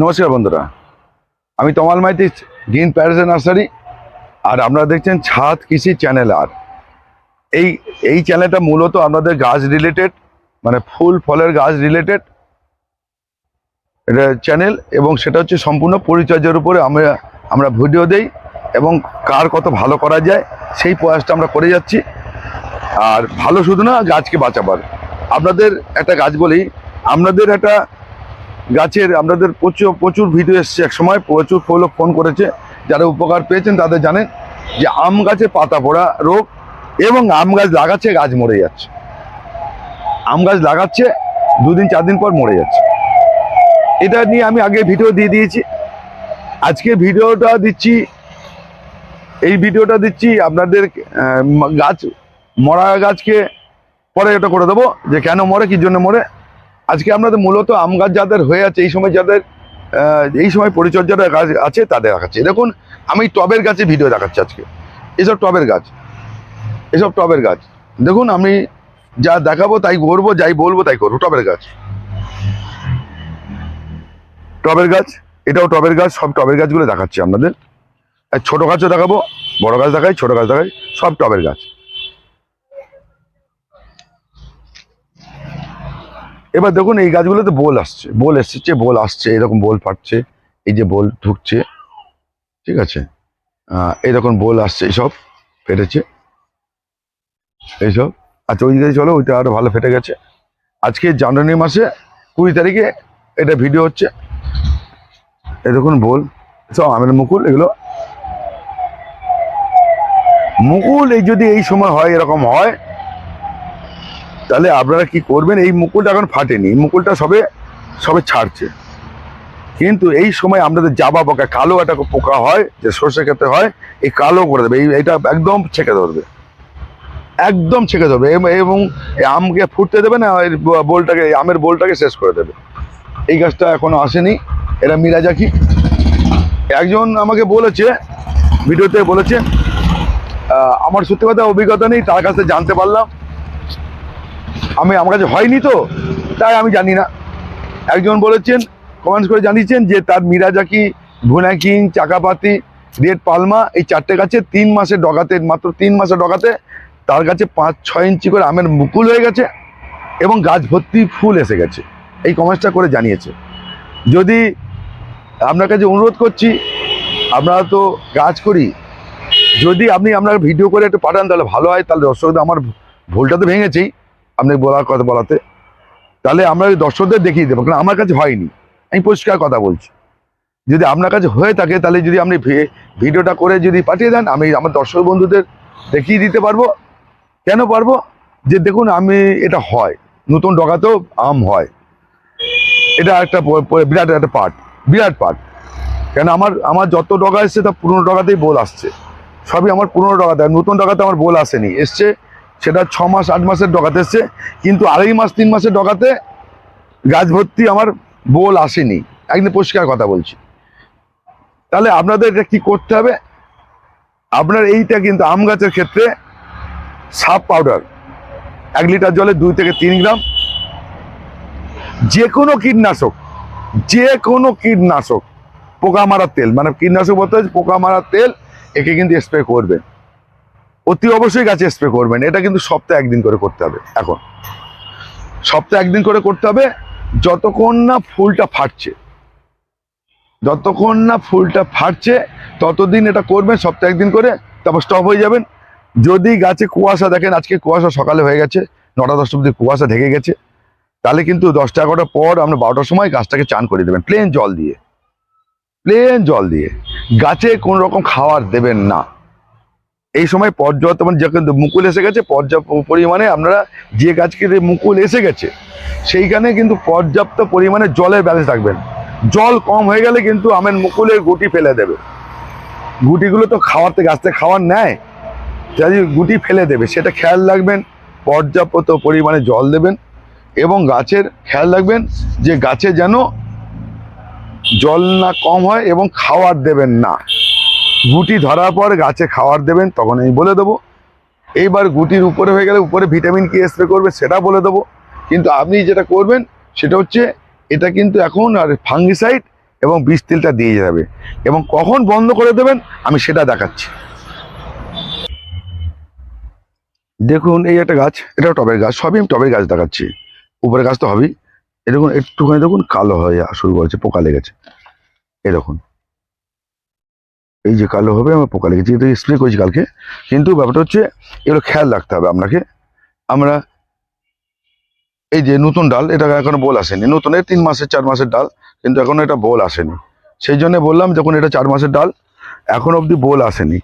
নমস্কার বন্ধুরা। আমি তমাল মাইতি, গ্রিন প্যারেস নার্সারি, আর আপনারা দেখছেন ছাদ কৃষি চ্যানেল আর। এই এই চ্যানেলটা মূলত আপনাদের গাছ রিলেটেড মানে ফুল, ফলের গাছ রিলেটেড এটা চ্যানেল, এবং সেটা হচ্ছে সম্পূর্ণ পরিচর্যার উপরে আমরা আমরা ভিডিও দেই, এবং কার কত ভালো করা যায়, সেই প্রয়াসটা আমরা করে যাচ্ছি। আর ভালো শুধু না, গাছকে বাঁচাবার। আপনাদের একটা গাছ বলি, আপনাদের একটা গাছের আপনাদের প্রচুর প্রচুর ভিডিও এসছে এক সময়, প্রচুর লোক ফোন করেছে, যারা উপকার পেয়েছেন তাদের জানেন যে আম গাছে পাতা পড়া রোগ এবং আম গাছ লাগাচ্ছে, গাছ মরে যাচ্ছে। আম গাছ লাগাচ্ছে, দুদিন চার দিন পর মরে যাচ্ছে। এটা নিয়ে আমি আগে ভিডিও দিয়ে দিয়েছি। আজকে ভিডিওটা দিচ্ছি, এই ভিডিওটা দিচ্ছি আপনাদের গাছ, মরা গাছকে পরে এটা করে দেবো, যে কেন মরে, কি জন্য মরে আজকে আপনাদের মূলত আম গাছ যাদের হয়ে আছে, এই সময় যাদের এই সময় পরিচর্যাটা গাছ আছে, তাদের দেখাচ্ছি। দেখুন, আমি টবের গাছে ভিডিও দেখাচ্ছি আজকে। এসব টবের গাছ। এসব টবের গাছ। দেখুন, আমি যা দেখাবো তাই করব, যাই বলব তাই করব। টবের গাছ। টবের গাছ, এটাও টবের গাছ, সব টবের গাছগুলো দেখাচ্ছি আপনাদের। ছোট গাছও দেখাবো, বড় গাছ দেখাই, ছোট গাছ দেখাই, সব টবের গাছ। এবার দেখুন এই গাছগুলোতে বোল আসছে, বোল এসেছে, বোল আসছে, এরকম বোল ফাটছে, এই যে বোল ঢুকছে, ঠিক আছে? এরকম বোল আসছে এইসব ফেটেছে এইসব আচ্ছা ওই দিকে চলো, ওইটা আরও ভালো ফেটে গেছে। আজকে জানুয়ারি মাসে কুড়ি তারিখে এটা ভিডিও হচ্ছে। দেখুন বোল, সব আমের মুকুল, এগুলো। মুকুল এই যদি এই সময় হয়, এরকম হয় তাহলে আপনারা কি করবেন? এই মুকুলটা এখন ফাটেনি। মুকুলটা সবে সবে ছাড়ছে। কিন্তু এই সময় আপনাদের জাবা পোকা কালো একটা পোকা হয়, যে সর্ষে ক্ষেত্রে হয়, এই কালো করে দেবে। এই এটা একদম ছেঁকে ধরবে। একদম ছেঁকে ধরবে। এবং- আমকে ফুটতে দেবে না এর বোলটাকে আমের বোলটাকে শেষ করে দেবে। এই গাছটা এখনও আসেনি। এরা মিরাজাকি। একজন আমাকে বলেছে, ভিডিওতে বলেছে আমার সত্যি কথা অভিজ্ঞতা নেই, তার কাছে জানতে পারলাম। আমি আমার কাছে হয়নি তো, তাই আমি জানি না। একজন বলেছেন কমেন্টস করে জানিয়েছেন যে তার মিরাজাকি, ভুনাকিং, চাকাপাতি, রেড পালমা, এই চারটে গাছে তিন মাসে ডগাতে, মাত্র তিন মাসে ডগাতে তার কাছে পাঁচ, ছয় ইঞ্চি করে আমের মুকুল হয়ে গেছে এবং গাছ ভর্তি ফুল এসে গেছে। এই কমেন্টসটা করে জানিয়েছে। যদি আপনার কাছে অনুরোধ করছি, আমরা তো গাছ করি। যদি আপনি আপনার ভিডিও করে একটু পাঠান, তাহলে ভালো হয়। তাহলে দর্শকদের আমার ভুলটা তো ভেঙেছেই। আপনি বলার কথা বলাতে, তাহলে আমরা দর্শকদের দেখিয়ে দেবো কারণ আমার কাছে হয়নি। আমি পরিষ্কার কথা বলছি। যদি আপনার কাছে হয়ে থাকে, তাহলে যদি আপনি ভিডিওটা করে যদি পাঠিয়ে দেন, আমি আমার দর্শক বন্ধুদের দেখিয়ে দিতে পারব। কেন পারব? যে দেখুন, আমি এটা হয়। নতুন ডগাতেও আম হয়। এটা একটা বিরাট একটা পার্ট, বিরাট পার্ট। কেন আমার আমার যত ডগা এসছে, তা পুরনো ডগাতেই বোল আসছে। সবই আমার পুরনো ডগাতে নতুন ডগাতে আমার বোল আসেনি। এসছে সেটা ছ মাস, আট মাসের ডগাতে এসছে। কিন্তু আড়াই মাস, তিন মাসের ডগাতে গাছ ভর্তি আমার বোল আসেনি। একদিন পরিষ্কার কথা বলছি। তাহলে আপনাদের এটা কি করতে হবে? আপনার এইটা কিন্তু আম গাছের ক্ষেত্রে সাপ পাউডার। এক লিটার জলে দুই থেকে তিন গ্রাম। যে কোনো কীটনাশক যে কোনো কীটনাশক পোকা মারার তেল মানে কীটনাশক বলতে পোকা মারার তেল, একে কিন্তু স্প্রে করবেন। অতি অবশ্যই গাছে স্প্রে করবেন। এটা কিন্তু সপ্তাহে একদিন করে করতে হবে। এখন সপ্তাহে একদিন করে করতে হবে, যতক্ষণ না ফুলটা ফাটছে। যতক্ষণ না ফুলটা ফাটছে, ততদিন এটা করবেন, সপ্তাহে একদিন করে, তারপর স্টপ হয়ে যাবেন। যদি গাছে কুয়াশা দেখেন, আজকে কুয়াশা সকালে হয়ে গেছে, নটা দশটা অব্দি কুয়াশা ঢেকে গেছে, তাহলে কিন্তু দশটা এগারোটার পর আমরা বারোটার সময় গাছটাকে চান করে দেবেন প্লেন জল দিয়ে। প্লেন জল দিয়ে। গাছে কোনো রকম খাবার দেবেন না। এই সময় পর্যাপ্ত মানে যখন মুকুল এসে গেছে, পর্যাপ্ত পরিমাণে আপনারা যে গাছকে মুকুল এসে গেছে, সেইখানে কিন্তু পর্যাপ্ত পরিমাণে জলের ব্যালেন্স রাখবেন জল কম হয়ে গেলে কিন্তু আমের মুকুলের গুটি ফেলে দেবে। গুটিগুলো তো খাওয়াতে গাছ থেকে খাওয়ার নেয় যদি গুটি ফেলে দেবে। সেটা খেয়াল রাখবেন, পর্যাপ্ত পরিমাণে জল দেবেন এবং গাছের খেয়াল রাখবেন যে গাছে যেন জল না কম হয় এবং খাওয়ার দেবেন না। গুটি ধরার পর গাছে খাওয়ার দেবেন, তখন আমি বলে দেবো। এইবার গুটির উপরে হয়ে গেলে উপরে ভিটামিন কি স্প্রে করবে সেটা বলে দেবো। কিন্তু আপনি যেটা করবেন, সেটা হচ্ছে এটা কিন্তু এখন আর ফাঙ্গিসাইড এবং বীজ তেলটা দিয়ে যাবে। এবং কখন বন্ধ করে দেবেন, আমি সেটা দেখাচ্ছি। দেখুন, এই একটা গাছ এটা টবের গাছ, সবই আমি টবের গাছ দেখাচ্ছি। উপরের গাছ তো হবেই। এরকম একটুখানি দেখুন, কালো হয়ে শুরু করেছে, পোকা লেগেছে। দেখুন। এই যে কালো হবে, আমার পোকা লেগেছে এটা স্প্রে করেছি কালকে। কিন্তু ব্যাপারটা হচ্ছে, এগুলো খেয়াল রাখতে হবে আপনাকে। আমরা এই যে নতুন ডাল, এটা এখনও বোল আসেনি। নতুন এই তিন মাসের, চার মাসের ডাল, কিন্তু এখনও এটা বোল আসেনি। সেই জন্য বললাম, যখন এটা চার মাসের ডাল, এখন অবধি বোল আসেনি।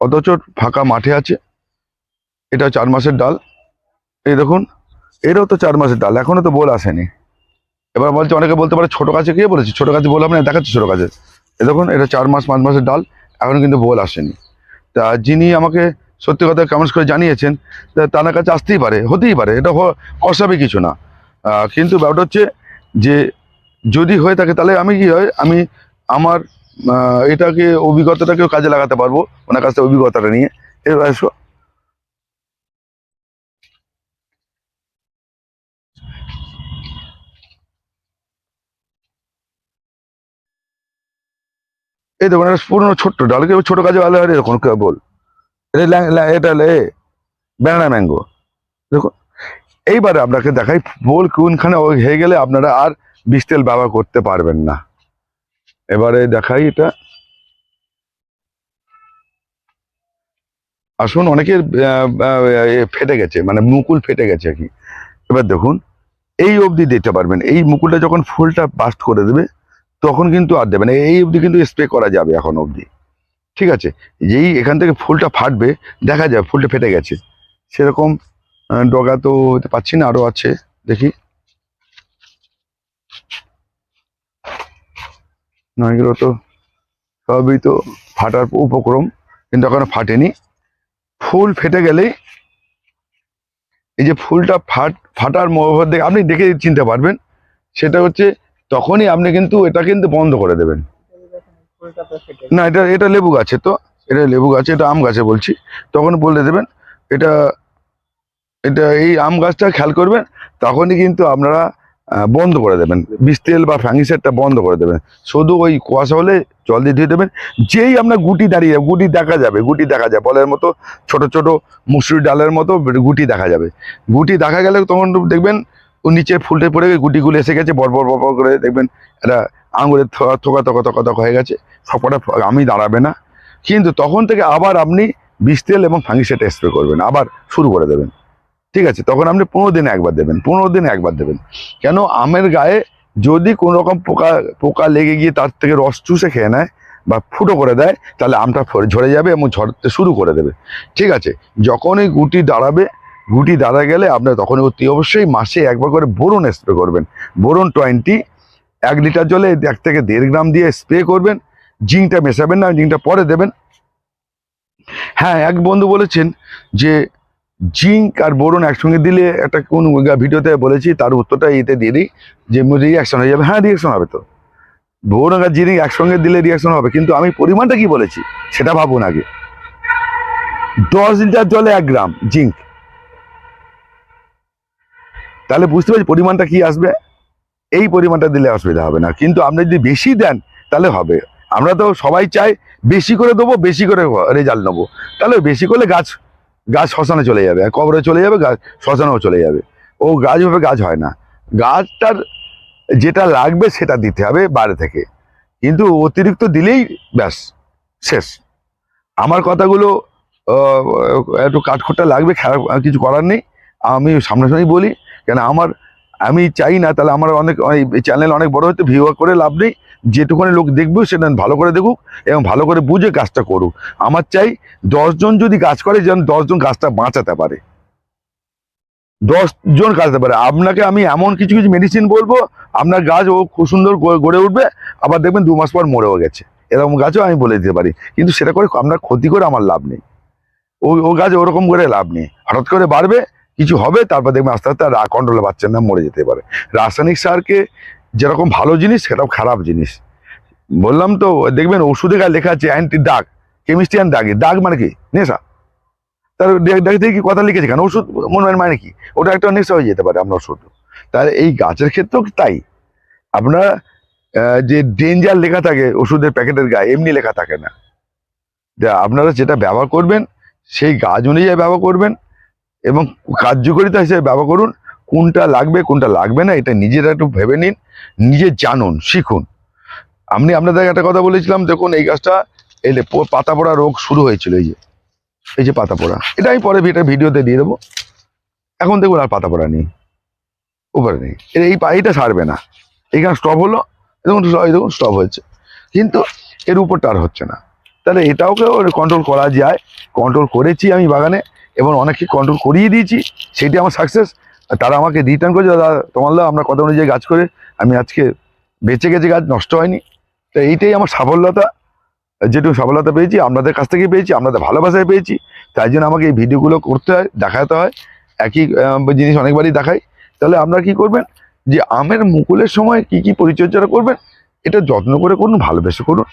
অথচ ফাঁকা মাঠে আছে। এটা চার মাসের ডাল। এই দেখুন এটাও তো চার মাসের ডাল, এখনও তো বোল আসেনি। এবার বলছে, অনেকে বলতে পারে ছোটো গাছে, কে বলেছি? ছোটো গাছে বললাম না, দেখাচ্ছি ছোটো গাছে। দেখুন, এটা চার মাস, পাঁচ মাসের ডাল এখনও কিন্তু বোল আসেনি। তা যিনি আমাকে সত্যি কথা কমেন্টস করে জানিয়েছেন তার কাছে আসতেই পারে, হতেই পারে, এটা অসাবে কিছু না। কিন্তু ব্যাপারটা হচ্ছে যে, যদি হয়ে থাকে, তাহলে আমি কি হয়, আমি আমার এটাকে, অভিজ্ঞতাটাকেও কাজে লাগাতে পারব, ওনার কাছ থেকে অভিজ্ঞতাটা নিয়ে। এবার এই দেখুন, এটা পুরোনো ছোট্ট ডাল, কেউ ছোট কাজে ভালো হয় এরকম বল। এটা লে, ব্যানানা ম্যাঙ্গো। দেখুন, এইবারে আপনাকে দেখাই বল কোনখানে হয়ে গেলে আপনারা আর বিষ তেল ব্যবহার করতে পারবেন না। এবারে দেখাই এটা। আসুন, অনেকের এ ফেটে গেছে মানে মুকুল ফেটে গেছে আর কি। এবার দেখুন, এই অবধি দিতে পারবেন। এই মুকুলটা যখন ফুলটা বাস্ট করে দেবে তখন কিন্তু আর দেবে না। এই অবধি কিন্তু স্প্রে করা যাবে এখন অবধি। ঠিক আছে? যেই এখান থেকে ফুলটা ফাটবে, দেখা যাবে ফুলটা ফেটে গেছে। সেরকম ডগা তো পাচ্ছি না আরও আছে। দেখি। না এগুলো তো সবই তো ফাটার উপক্রম, কিন্তু এখনও ফাটেনি। ফুল ফেটে গেলেই এই যে ফুলটা ফাট, ফাটার মধ্যে আপনি দেখে চিনতে পারবেন। সেটা হচ্ছে তখনই আপনি কিন্তু এটা কিন্তু বন্ধ করে দেবেন। না, এটা এটা লেবু গাছে তো, এটা লেবু গাছে, এটা আম গাছে বলছি। তখন বলে দেবেন, এটা এটা এই আম গাছটা খেয়াল করবেন, তখনই কিন্তু আপনারা বন্ধ করে দেবেন। বিষ তেল বা ফ্যাঙ্গিসাইডটা বন্ধ করে দেবেন। শুধু ওই কুয়াশা হলে জল দিয়ে ধুয়ে দেবেন। যেই আপনার গুটি দাঁড়িয়ে গুটি দেখা যাবে, গুটি দেখা যায় বলের মতো ছোট ছোট মুসুরি ডালের মতো গুটি দেখা যাবে। গুটি দেখা গেলে তখন দেখবেন ও নিচে ফুলটে পড়ে গিয়ে গুটিগুলো এসে গেছে, বড় বড় বড় করে দেখবেন এটা আঙুরের থোকা থোকা থোকা থোকা হয়ে গেছে, সবকটা আমি দাঁড়াবে না। কিন্তু তখন থেকে আবার আপনি বিষ তেল এবং ফাঙ্গিসাইড স্প্রে করবেন, আবার শুরু করে দেবেন। ঠিক আছে, তখন আপনি পনেরো দিনে একবার দেবেন, পনেরো দিনে একবার দেবেন। কেন? আমের গায়ে যদি কোনো রকম পোকা পোকা লেগে গিয়ে তার থেকে রস চুষে খেয়ে নেয় বা ফুটো করে দেয়, তাহলে আমটা ঝরে যাবে এবং ঝরতে শুরু করে দেবে। ঠিক আছে যখন যখনই গুটি দাঁড়াবে গুটি দাঁড়া গেলে আপনার তখন অতি অবশ্যই মাসে একবার করে বোরন স্প্রে করবেন। বোরন টোয়েন্টি এক লিটার জলে এক থেকে দেড় গ্রাম দিয়ে স্প্রে করবেন। জিঙ্কটা মেশাবেন না জিঙ্কটা পরে দেবেন। হ্যাঁ এক বন্ধু বলেছেন যে জিঙ্ক আর বোরন একসঙ্গে দিলে একটা কোন ভিডিওতে বলেছি, তার উত্তরটা এতে দিয়ে দিই যে রিয়াকশন হয়ে যাবে। হ্যাঁ রিয়াকশন হবে তো। বোরন আর জিঙ্ক একসঙ্গে দিলে রিয়াকশন হবে, কিন্তু আমি পরিমাণটা কি বলেছি, সেটা ভাবুন আগে। দশ লিটার জলে এক গ্রাম জিঙ্ক তাহলে বুঝতে পারছি পরিমাণটা কি আসবে? এই পরিমাণটা দিলে অসুবিধা হবে না। কিন্তু আপনি যদি বেশি দেন, তাহলে হবে। আমরা তো সবাই চাই বেশি করে দেবো, বেশি করে রেজাল্ট নেব। তাহলে বেশি করলে গাছ গাছ শ্মশানে চলে যাবে। কবরে চলে যাবে, গাছ শ্মশানেও চলে যাবে। ও গাছ ভাবে গাছ হয় না। গাছটার যেটা লাগবে সেটা দিতে হবে বাইরে থেকে। কিন্তু অতিরিক্ত দিলেই ব্যাস, শেষ। আমার কথাগুলো একটু কাঠখোট্টা লাগবে খারাপ কিছু করার নেই। আমি সামনাসামনি বলি কেন আমার, আমি চাই না, তাহলে আমার অনেক চ্যানেল অনেক বড় হতে ভিউ করে লাভ নেই। যেটুকুনি লোক দেখবে, সেটা ভালো করে দেখুক এবং ভালো করে বুঝে কাজটা করুক। আমার চাই দশজন যদি কাজ করে, যেন দশজন গাছটা বাঁচাতে পারে। দশ জন কাজতে পারে। আপনাকে আমি এমন কিছু কিছু মেডিসিন বলব, আপনার গাছ ও খুব সুন্দর গড়ে উঠবে, আবার দেখবেন দু মাস পর মরেও গেছে। এরকম গাছও আমি বলে দিতে পারি। কিন্তু সেটা করে আপনার ক্ষতি করে আমার লাভ নেই। ও ও গাছ ওরকম করে লাভ নেই। হঠাৎ করে বাড়বে কিছু হবে, তারপর দেখবেন আস্তে আস্তে কন্ট্রোলে পাচ্ছেন না, মরে যেতে পারে। রাসায়নিক সারকে যেরকম ভালো জিনিস সেরকম খারাপ জিনিস। বললাম তো, দেখবেন ওষুধে গায়ে লেখা আছে অ্যান্টি দাগ কেমিস্ট্রিয়ান দাগে দাগ মানে কি? নেশা। তার দেখতে কি কথা লিখেছে কেন? ওষুধ মনে হয় মানে কি? ওটা একটা নেশা হয়ে যেতে পারে আমরা ওষুধ। তাহলে এই গাছের ক্ষেত্রেও তাই? আপনারা যে ডেঞ্জার লেখা থাকে ওষুধের প্যাকেটের গায়ে, এমনি লেখা থাকে না। আপনারা যেটা ব্যবহার করবেন, সেই গাছ অনুযায়ী ব্যবহার করবেন। এবং কার্যকারিতা হিসেবে ব্যবহার করুন। কোনটা লাগবে কোনটা লাগবে না, এটা নিজেরা একটু ভেবে নিন, নিজে জানুন, শিখুন। আমি আপনাদের একটা কথা বলেছিলাম, দেখুন এই গাছটা, এই পাতা পড়া রোগ শুরু হয়েছিল, এই যে এই যে পাতা পড়া। এটা আমি পরে এটা ভিডিওতে দিয়ে দেবো। এখন দেখুন আর পাতা পড়া নেই, উপরে নেই। এর এই এইটা সারবে না। এইখানে স্টপ হলো, দেখুন দেখুন স্টপ হয়েছে। কিন্তু এর উপরটা আর হচ্ছে না। তাহলে এটাওকে কন্ট্রোল করা যায়। কন্ট্রোল করেছি আমি বাগানে। এবং অনেককে কন্ট্রোল করিয়ে দিয়েছি সেটি আমার সাকসেস তারা আমাকে রিটার্ন করেছে, দাদা, তোমার দাদা আমরা কথা অনুযায়ী গাছ করে, আমি আজকে বেঁচে গেছে গাছ নষ্ট হয়নি। তো এইটাই আমার সাফল্যতা যেটুকু সফলতা পেয়েছি আপনাদের কাছ থেকে পেয়েছি আপনাদের ভালোবাসায় পেয়েছি। তাই জন্য আমাকে এই ভিডিওগুলো করতে হয়, দেখাতে হয়। একই জিনিস অনেকবারই দেখাই। তাহলে আপনারা কি করবেন? যে আমের মুকুলের সময় কি কি পরিচর্যাটা করবেন? এটা যত্ন করে করুন, ভালোবেসে করুন।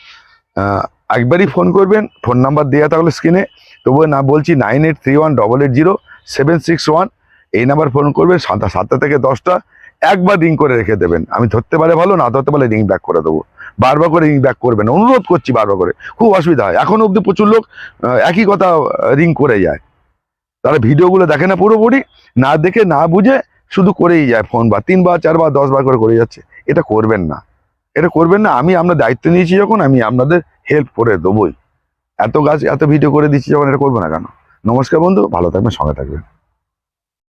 একবারই ফোন করবেন ফোন নাম্বার দেওয়া থাকলে স্ক্রিনে তবুও না বলছি nine eight three one double eight zero seven six one এই নাম্বার ফোন করবেন, সাতটা সাতটা থেকে দশটা, একবার রিং করে রেখে দেবেন। আমি ধরতে পারে ভালো, না ধরতে পারলে রিং ব্যাক করে দেবো। বারবার করে রিং ব্যাক করবেন, অনুরোধ করছি বারবার করে। খুব অসুবিধা হয়। এখন অবধি প্রচুর লোক একই কথা রিং করে যায়। তারা ভিডিওগুলো দেখে না পুরোপুরি, না দেখে, না বুঝে, শুধু করেই যায় ফোন বা তিনবার, চারবার, দশবার করে করে যাচ্ছে। এটা করবেন না। এটা করবেন না। আমি আপনার দায়িত্ব নিয়েছি যখন, আমি আপনাদের হেল্প করে দেবোই। এত গাছ, এত ভিডিও করে দিচ্ছি যখন, এটা করব না কেন? নমস্কার বন্ধু, ভালো থাকবেন, সঙ্গে থাকবেন।